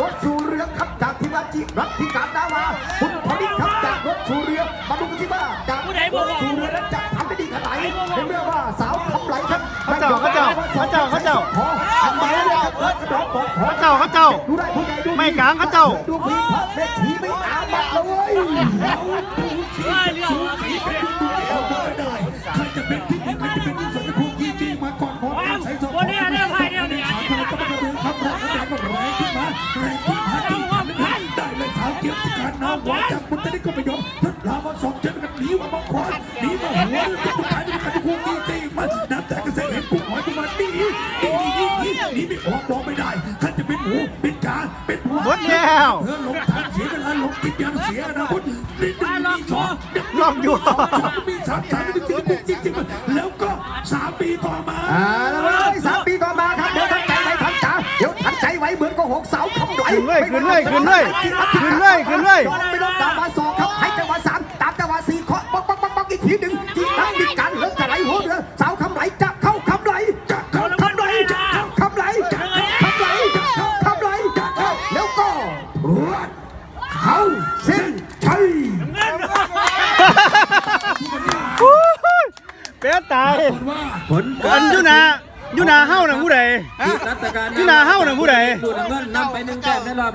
รถชูเรือขับจากทีมงานจิรับที่การดาวาคุณพนิษขับจากรถชูเรือมาดูกันที่ว่าจากรถชูเรือนั้นจะทำได้ดีขนาดไหนในเรื่อว่าสาวทำไหลครับเขาเจ้าเขาเจ้าเขาเจ้าเขาเจ้าทำไหลนะครับเขาเจ้าเขาเจ้าไม่ก้างเขาเจ้าดูพีพัดเด็กผีไม่อาบัตเลยเฮ้ยเรื่องอะไรไม่ได้ใครจะเป็นที่หนึ่งใครจะเป็นที่สอง แรงขึ้นมาได้เลยเท้าเกี่ยวที่การน้ำหวานจากมุนตะนี่ก็ไม่ยอมทัดลามาสองเจ็ดกันหนีมาบังควานหนีมาหัวเรื่องตุ๊กตาที่กันพวกที่จริงมันน้ำแต่กระแสเห็นกุ้งหอยกุ้งมันหนีหนีหนีหนีหนีไม่ออกมองไม่ได้ท่านจะเป็นหมูเป็นกาเป็นหัวหมดแล้วเธอหลงทางเสียเวลาหลงติดยางเสียอนาคตลิ้นดิ้นมีชอลองอยู่มีสามสามจริงจริงจริงๆแล้วก็สามปีต่อมาอ่าแล้วสามำไหลขึ้นเลยขึ้นเลยขึ้นเลยขึ้นเลยขึ้นเลยไม่ต้องตามมาสองครับให้จังหวะสามตามจังหวะสี่เคาะป๊อกป๊อกป๊อกป๊อกอีกทีหนึ่งจีนังมีการเลิกจะไหลหัวเรือเสาคำไหลจะเข้าคำไหลจะเข้าคำไหลจะเข้าคำไหลจะเข้าคำไหลจะเข้าคำไหลจะเข้าแล้วก็รวดเข้าเส้นชัยเป๊ะตายว่าผลอันอยูนาอยูนาเฮ้าน่ะผู้ใดรัฐการที่นาเฮ้าน่ะผู้ใดดูน้ำเงินนำไปหนึ่งแต้มในรอบ